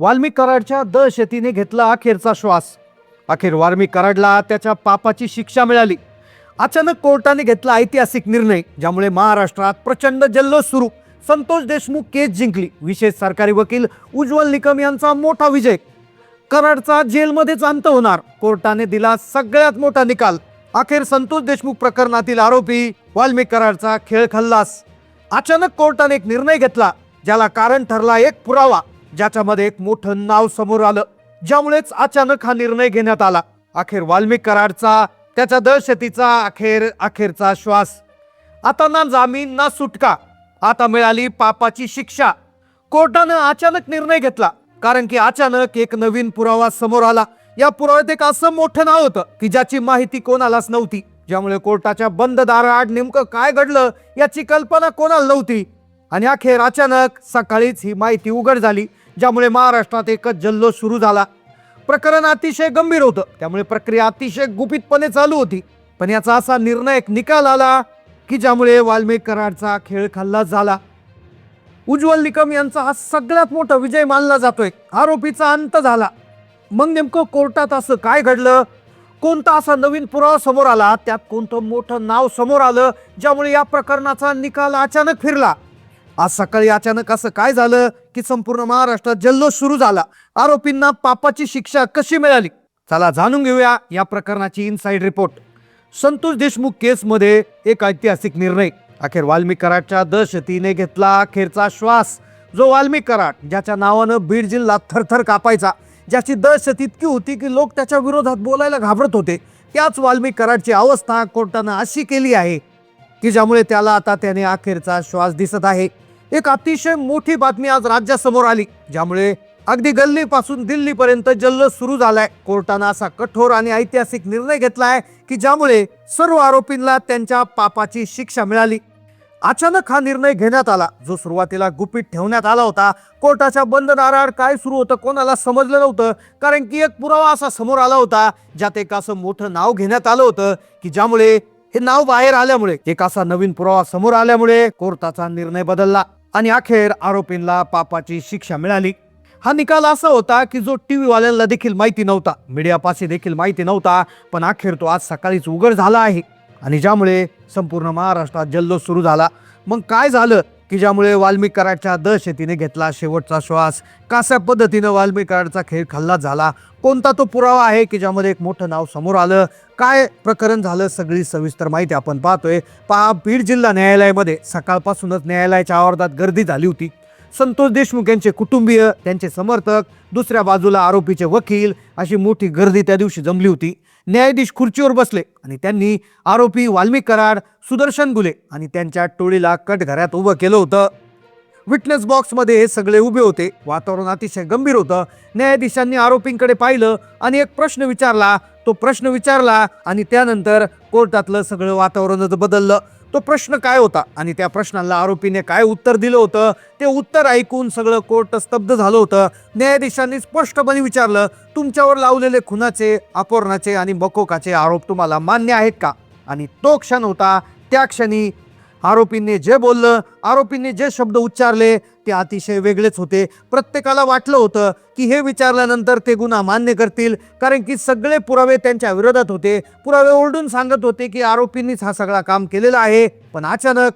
वाल्मिक कराडच्या दहशतीने घेतला अखेरचा श्वास. अखेर वाल्मिक कराडला त्याच्या पापाची शिक्षा मिळाली. अचानक कोर्टाने घेतला ऐतिहासिक निर्णय ज्यामुळे महाराष्ट्रात प्रचंड जल्लोष सुरू. संतोष देशमुख केस जिंकली. विशेष सरकारी वकील उज्ज्वल निकम यांचा मोठा विजय. कराडचा जेलमध्येच अंत होणार. कोर्टाने दिला सगळ्यात मोठा निकाल. अखेर संतोष देशमुख प्रकरणातील आरोपी वाल्मिक कराडचा खेळ खल्लास. अचानक कोर्टाने एक निर्णय घेतला ज्याला कारण ठरला एक पुरावा. ज्याच्यामध्ये एक मोठं नाव समोर आलं ज्यामुळेच अचानक हा निर्णय घेण्यात आला. अखेर वाल्मिक कराडचा त्याच्या दहशतीचा अखेर अखेरचा श्वास. आता ना जामीन ना सुटका. आता मिळाली पापाची शिक्षा. कोर्टानं अचानक निर्णय घेतला कारण की अचानक एक नवीन पुरावा समोर आला. या पुराव्यात एक असं मोठं नाव होतं की ज्याची माहिती कोणालाच नव्हती. ज्यामुळे कोर्टाच्या बंद दाराआड नेमकं काय घडलं याची कल्पना कोणाला नव्हती. आणि अखेर अचानक सकाळीच ही माहिती उघड झाली. ज्यामुळे महाराष्ट्रात एकच जल्लोष सुरू झाला. प्रकरण अतिशय गंभीर होतं. त्यामुळे प्रक्रिया अतिशय गुपितपणे चालू होती. पण याचा असा निर्णायक निकाल आला की ज्यामुळे वाल्मिक कराडचा खेळ खाल्ला झाला. उज्ज्वल निकम यांचा हा सगळ्यात मोठा विजय मानला जातोय. आरोपीचा अंत झाला. मग नेमकं कोर्टात असं काय घडलं? कोणता असा नवीन पुरावा समोर आला? त्यात कोणतं मोठं नाव समोर आलं? ज्यामुळे या प्रकरणाचा निकाल अचानक फिरला? आज सकाळी अचानक असं काय झालं की संपूर्ण महाराष्ट्रात जल्लोष सुरू झाला. आरोपींना पापाची शिक्षा कशी मिळाली? चला जाणून घेऊया या प्रकरणाची इनसाइड रिपोर्ट संतोष देशमुख केसमध्ये एक ऐतिहासिक निर्णय. अखेर वाल्मिक कराडच्या दहशतीने घेतला अखेरचा श्वास. जो वाल्मिक कराड ज्याच्या नावानं बीड जिल्हा थरथर कापायचा ज्याची दहशत इतकी होती की लोक त्याच्या विरोधात बोलायला घाबरत होते त्याच वाल्मिक कराडची अवस्था कोर्टानं अशी केली आहे की ज्यामुळे त्याला आता त्याने अखेरचा श्वास दिसत आहे. एक अतिशय मोठी बातमी आज राज्यासमोर आली ज्यामुळे अगदी गल्लीपासून दिल्लीपर्यंत जल्लोष सुरू झालाय. कोर्टानं असा कठोर आणि ऐतिहासिक निर्णय घेतलाय की ज्यामुळे सर्व आरोपींना त्यांच्या पापाची शिक्षा मिळाली. अचानक हा निर्णय घेण्यात आला. जो सुरुवातीला गुपित ठेवण्यात आला होता कोर्टाच्या बंद दाराआड काय सुरू होतं कोणाला समजलं नव्हतं कारण की एक पुरावा असा समोर आला होता ज्यात एक असं मोठं नाव घेण्यात आलं होतं की ज्यामुळे हे नाव बाहेर आल्यामुळे एक असा नवीन पुरावा समोर आल्यामुळे कोर्टाचा निर्णय बदलला. आणि अखेर आरोपींना पापाची शिक्षा मिळाली. हा निकाल असा होता की जो टी व्हीवाल्यांना देखील माहिती नव्हता. मीडियापाशी देखील माहिती नव्हता पण अखेर तो आज सकाळीच उघड झाला आहे. आणि ज्यामुळे संपूर्ण महाराष्ट्रात जल्लोष सुरू झाला. मग काय झालं? की ज्यामुळे वाल्मिक कराडच्या दहशतीने घेतला शेवटचा श्वास. कशा पद्धतीनं वाल्मिक कराडचा खेळ खाल्ला झाला. कोणता तो पुरावा आहे की ज्यामध्ये एक मोठं नाव समोर आलं? काय प्रकरण झालं सगळी सविस्तर माहिती आपण पाहतोय. पहा बीड जिल्हा न्यायालयामध्ये सकाळपासूनच न्यायालयाच्या आवारात गर्दी झाली होती. संतोष देशमुख यांचे कुटुंबीय त्यांचे समर्थक दुसऱ्या बाजूला आरोपीचे वकील अशी मोठी गर्दी त्या दिवशी जमली होती. न्यायाधीश खुर्चीवर बसले आणि त्यांनी आरोपी वाल्मिक कराड सुदर्शन गुले आणि त्यांच्या टोळीला कटघऱ्यात उभं केलं होतं. विटनेस बॉक्समध्ये हे सगळे उभे होते. वातावरण अतिशय गंभीर होतं. न्यायाधीशांनी आरोपींकडे पाहिलं आणि एक प्रश्न विचारला. तो प्रश्न विचारला आणि त्यानंतर कोर्टातलं सगळं वातावरणच बदललं. तो प्रश्न काय होता? आणि त्या प्रश्नाला आरोपीने काय उत्तर दिलं होतं? ते उत्तर ऐकून सगळं कोर्ट स्तब्ध झालं होतं. न्यायाधीशांनी स्पष्टपणे विचारलं तुमच्यावर लावलेले खुनाचे अपहरणाचे आणि बकोकाचे आरोप तुम्हाला मान्य आहेत का? आणि तो क्षण होता त्या क्षणी आरोपींनी जे बोललं आरोपींनी जे शब्द उच्चारले ते अतिशय वेगळेच होते. प्रत्येकाला वाटलं होतं की हे विचारल्यानंतर ते गुन्हा मान्य करतील कारण की सगळे पुरावे त्यांच्या विरोधात होते. पुरावे ओरडून सांगत होते की आरोपींनीच हा सगळा काम केलेला आहे. पण अचानक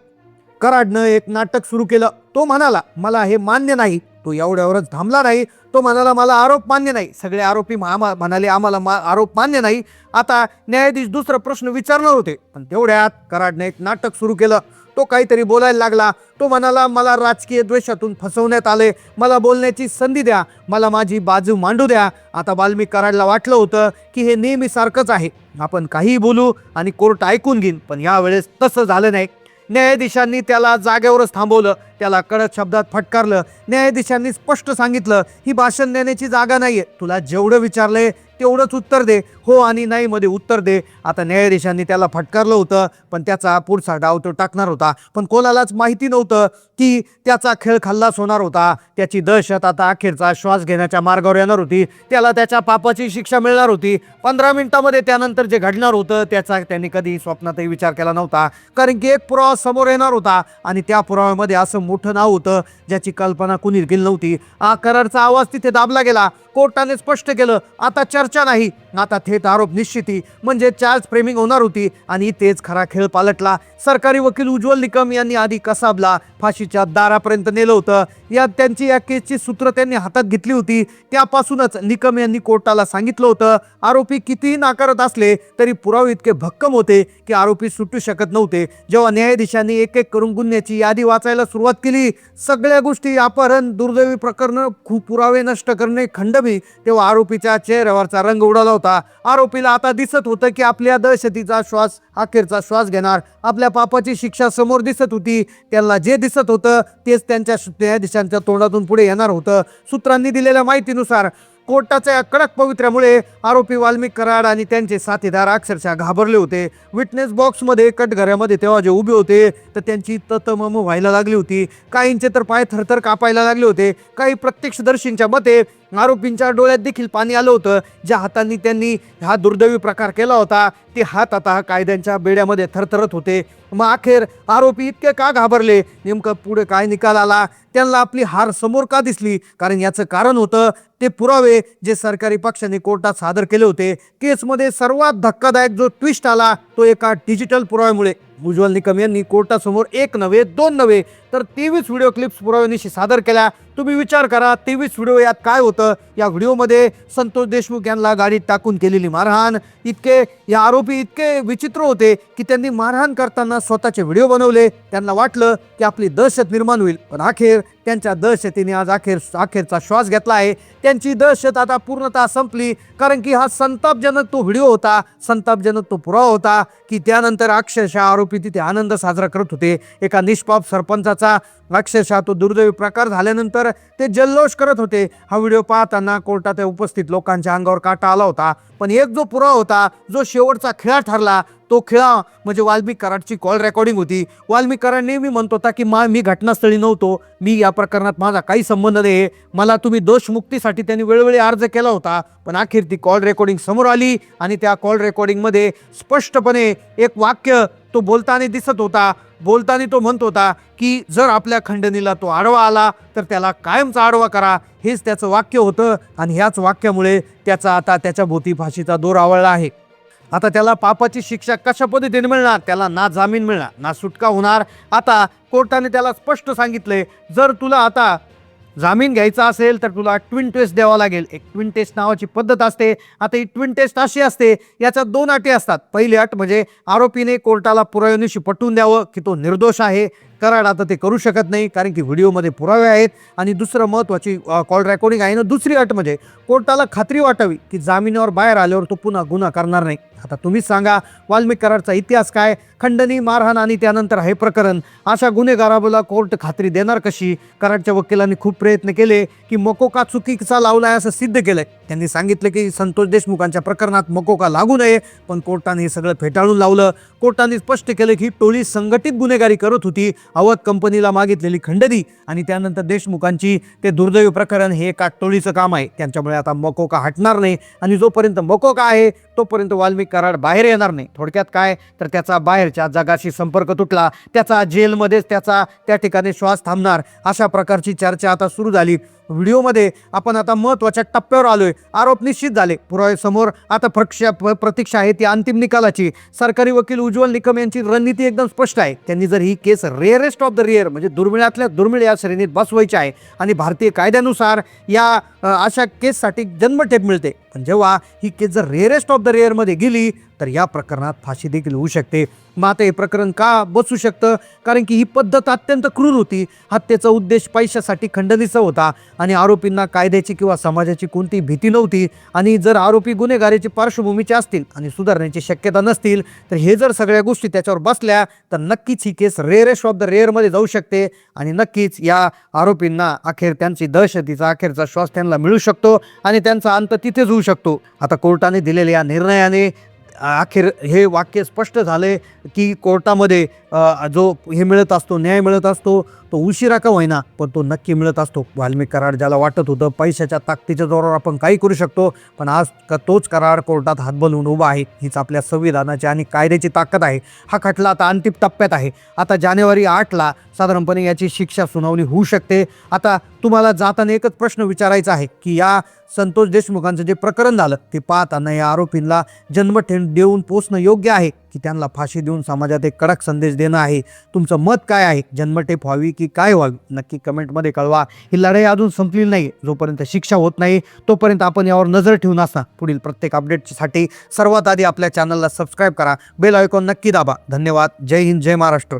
कराडनं एक नाटक सुरू केलं. तो म्हणाला मला हे मान्य नाही. तो एवढ्यावरच थांबला नाही. तो म्हणाला मला आरोप मान्य नाही. सगळे आरोपी आम्हा म्हणाले आम्हाला मा आरोप मान्य नाही. आता न्यायाधीश दुसरा प्रश्न विचारणार होते. पण तेवढ्यात कराडने एक नाटक सुरू केलं. तो काहीतरी बोलायला लागला. तो म्हणाला मला राजकीय द्वेषातून फसवण्यात आले. मला बोलण्याची संधी द्या. मला माझी बाजू मांडू द्या. आता बाल्मी कराडला वाटलं होतं की हे नेहमी सारखंच आहे. आपण काहीही बोलू आणि कोर्ट ऐकून घेईन पण यावेळेस तसं झालं नाही. न्यायाधीशांनी त्याला जागेवरच थांबवलं. त्याला कडक शब्दात फटकारलं. न्यायाधीशांनी स्पष्ट सांगितलं ही भाषण देण्याची जागा नाहीये. तुला जेवढं विचारलंय तेवढंच उत्तर दे. हो आणि नाही मध्ये उत्तर दे. आता न्यायाधीशांनी त्याला फटकारलं होतं पण त्याचा पुढचा डाव तो टाकणार होता. पण कोणालाच माहिती नव्हतं की त्याचा खेळ खल्लास होणार होता. त्याची दहशत आता अखेरचा श्वास घेण्याच्या मार्गावर येणार होती. त्याला त्याच्या पापाची शिक्षा मिळणार होती. पंधरा मिनिटामध्ये त्यानंतर जे घडणार होतं त्याचा त्यांनी कधी स्वप्नातही विचार केला नव्हता. कारण की एक पुरावा समोर येणार होता आणि त्या पुराव्यामध्ये असं मोठं नाव होतं ज्याची कल्पना कुणी केली नव्हती. हा करारचा आवाज तिथे दाबला गेला. कोर्टाने स्पष्ट केलं आता चर्चा नाही. आता थेट आरोप निश्चिती. म्हणजे चार्ज फ्रेमिंग होणार होती आणि तेच खरा खेळ पालटला. सरकारी वकील उज्ज्वल निकम यांनी आधी कसाबला फाशीच्या दारापर्यंत नेलं होतं. या त्यांची या केसची सूत्र त्यांनी हातात घेतली होती. त्यापासूनच निकम यांनी कोर्टाला सांगितलं होतं आरोपी कितीही नाकारत असले तरी पुरावे इतके भक्कम होते की आरोपी सुटू शकत नव्हते. जेव्हा न्यायाधीशांनी एक एक करून गुन्ह्याची यादी वाचायला सुरुवात केली सगळ्या गोष्टी अपहरण दुर्दैवी प्रकरणं खूप पुरावे नष्ट करणे खंडबी तेव्हा आरोपीच्या चेहऱ्यावरचा रंग उडाला होता. आरोपीला आता दिसत होतं की आपल्या दहशतीचा श्वास अखेरचा श्वास घेणार. आपल्या पापाची शिक्षा समोर दिसत होती. त्यांना जे दिसत होतं तेच त्यांच्या न्यायाधीशांच्या तोंडातून पुढे येणार होतं. सूत्रांनी दिलेल्या माहितीनुसार कोर्टाच्या कडक पवित्र्यामुळे आरोपी वाल्मिक कराड आणि त्यांचे साथीदार अक्षरशः घाबरले होते. विटनेस बॉक्समध्ये कटघऱ्यामध्ये तेव्हा जे उभे होते तर त्यांची ततमम व्हायला लागली होती. काहींचे तर पाय थरथर कापायला लागले होते. काही प्रत्यक्षदर्शींच्या मते आरोपींच्या डोळ्यात देखील पाणी आलं होतं. ज्या हातांनी त्यांनी हा दुर्दैवी प्रकार केला होता ते हात आता कायद्यांच्या बेड्यामध्ये थरथरत होते. मग अखेर आरोपी इतके का घाबरले? नेमकं पुढे काय निकाल आला? त्यांना आपली हार समोर का दिसली? कारण याचं कारण होतं ते पुरावे जे सरकारी पक्षाने कोर्टात सादर केले होते केसमध्ये सर्वात धक्कादायक जो ट्विस्ट आला तो एका डिजिटल पुराव्यामुळे. उज्ज्वल निकम यांनी कोर्टासमोर एक नव्हे दोन नव्हे तर तेवीस व्हिडिओ क्लिप्स पुराव्यानिशी सादर केल्या. तुम्ही विचार करा तेवीस व्हिडिओ यात काय होतं? या व्हिडिओमध्ये संतोष देशमुख यांना गाडीत टाकून केलेली मारहाण. इतके या आरोपी इतके विचित्र होते की त्यांनी मारहाण करताना स्वतःचे व्हिडिओ बनवले. त्यांना वाटलं की आपली दहशत निर्माण होईल. पण अखेर त्यांच्या दहशतीने आज अखेर अखेरचा श्वास घेतला आहे. त्यांची दहशत आता पूर्णतः संपली कारण की हा संतापजनक तो व्हिडिओ होता. संतापजनक तो पुरावा होता की त्यानंतर अक्षरशः आरोपी तिथे आनंद साजरा करत होते. एका निष्पाप सरपंचाचा अक्षरशः तो दुर्दैवी प्रकार झाल्यानंतर ते जल्लोष करत होते. हा व्हिडिओ पाहताना कोर्टात उपस्थित लोकांच्या अंगावर काटा आला होता. पण एक जो पुरावा होता जो शेवटचा खेळा ठरला तो खेळा म्हणजे वाल्मिक कराडची कॉल रेकॉर्डिंग होती. वाल्मिक कराड नेहमी म्हणत होता की मा मी घटनास्थळी नव्हतो. मी या प्रकरणात माझा काही संबंध नाही. मला तुम्ही दोषमुक्तीसाठी त्यांनी वेळोवेळी अर्ज केला होता. पण अखेर ती कॉल रेकॉर्डिंग समोर आली आणि त्या कॉल रेकॉर्डिंगमध्ये स्पष्टपणे एक वाक्य तो बोलताना दिसत होता बोलताना तो म्हणत होता की जर आपल्या खंडणीला तो आडवा आला तर त्याला कायमचा आडवा करा. हेच त्याचं वाक्य होतं आणि ह्याच वाक्यामुळे त्याचा आता त्याच्या भोवती फाशीचा दोर आवळला आहे. आता त्याला पापाची शिक्षा कशा पद्धतीने मिळणार? त्याला ना जामीन मिळणार ना सुटका होणार. आता कोर्टाने त्याला स्पष्ट सांगितले जर तुला आता जामीन घ्यायचा असेल तर तुला ट्विन टेस्ट द्यावा लागेल. एक ट्विन टेस्ट नावाची पद्धत असते. आता ही ट्विन टेस्ट अशी असते याच्या दोन अटी असतात. पहिली अट म्हणजे आरोपीने कोर्टाला पुराव्यानिशी पटवून द्यावं की तो निर्दोष आहे. कराड आता ते करू शकत नाही कारण की व्हिडिओमध्ये पुरावे आहेत. आणि दुसरं महत्त्वाची कॉल रेकॉर्डिंग आहे. ना दुसरी अट म्हणजे कोर्टाला खात्री वाटावी की जामिनावर बाहेर आल्यावर तो पुन्हा गुन्हा करणार नाही. आता तुम्हीच सांगा वाल्मिक कराडचा इतिहास काय? खंडणी मारहाण आणि त्यानंतर हे प्रकरण. अशा गुन्हेगाराला कोर्ट खात्री देणार कशी? कराडच्या वकिलांनी खूप प्रयत्न केले की मकोका चुकीचा लावला आहे असं सिद्ध केलंय. त्यांनी सांगितलं की संतोष देशमुखांच्या प्रकरणात मकोका लागू नये पण कोर्टाने हे सगळं फेटाळून लावलं. कोर्टाने स्पष्ट केलं की टोळी संघटित गुन्हेगारी करत होती अवध कंपनीला मागितलेली खंडणी आणि त्यानंतर देशमुखांची ते दुर्दैवी प्रकरण हे एका टोळीचं काम आहे. त्यांच्यामुळे आता मकोका हटणार नाही आणि जोपर्यंत मकोका आहे तोपर्यंत वाल्मिक कराड बाहेर येणार नाही. थोडक्यात काय? तर त्याचा बाहेरच्या जगाशी संपर्क तुटला. त्याचा जेलमध्येच त्याचा त्या ठिकाणी श्वास थांबणार. अशा प्रकारची चर्चा आता सुरू झाली. व्हिडिओमध्ये आपण आता महत्त्वाच्या टप्प्यावर आलोय. आरोप निश्चित झाले. पुरावेसमोर आता प्रक्षा प्रतीक्षा आहे ती अंतिम निकालाची. सरकारी वकील उज्ज्वल निकम यांची रणनीती एकदम स्पष्ट आहे. त्यांनी जर ही case rarest of the rare म्हणजे दुर्मिळातल्या दुर्मिळ या श्रेणीत बसवायची आहे आणि भारतीय कायद्यानुसार या अशा केससाठी जन्मठेप मिळते. पण जेव्हा ही केस जर रेअरेस्ट ऑफ द रेअरमध्ये गेली तर या प्रकरणात फाशी देखील होऊ शकते. मग आता हे प्रकरण का बसू शकतं? कारण की ही पद्धत अत्यंत क्रूर होती. हत्येचा उद्देश पैशासाठी खंडणीचा होता आणि आरोपींना कायद्याची किंवा समाजाची कोणती भीती नव्हती. आणि जर आरोपी गुन्हेगारीची पार्श्वभूमीचे असतील आणि सुधारण्याची शक्यता नसतील तर हे जर सगळ्या गोष्टी त्याच्यावर बसल्या तर नक्कीच ही केस रेअरेस्ट ऑफ द रेअरमध्ये जाऊ शकते. आणि नक्कीच या आरोपींना अखेर त्यांची दहशतीचा अखेरचा श्वास त्यांना मिळू शकतो आणि त्यांचा अंत तिथेच होऊ शकतो. आता कोर्टाने दिलेल्या या निर्णयाने अखेर हे वाक्य स्पष्ट झाले की कोर्टामध्ये जो हे मिळत असतो न्याय मिळत असतो तो उशिरा का होईना पण तो नक्की मिळत असतो. वाल्मिक करार ज्याला वाटत होतं पैशाच्या ताकदीच्या जोरावर आपण काही करू शकतो पण आज का तोच करार कोर्टात हात उभा आहे. हीच आपल्या संविधानाची आणि कायद्याची ताकद आहे. हा खटला आता अंतिम टप्प्यात आहे. आता जानेवारी आठला साधारणपणे याची शिक्षा सुनावणी होऊ शकते. आता तुम्हाला जाताना एकच प्रश्न विचारायचा आहे की या संतोष देशमुखांचं जे प्रकरण झालं ते पाहताना या आरोपींना जन्मठेण देऊन पोचणं योग्य आहे की त्यांना फाशी देऊन समाजात एक कडक संदेश देणं आहे. तुमचं मत काय आहे? जन्मठेप व्हावी की काय व्हावी? नक्की कमेंटमध्ये कळवा. ही लढाई अजून संपलेली नाही. जोपर्यंत शिक्षा होत नाही तोपर्यंत आपण यावर नजर ठेवून असा पुढील प्रत्येक अपडेटसाठी सर्वात आधी आपल्या चॅनलला सबस्क्राईब करा. बेल आयकॉन नक्की दाबा. धन्यवाद. जय हिंद जय महाराष्ट्र.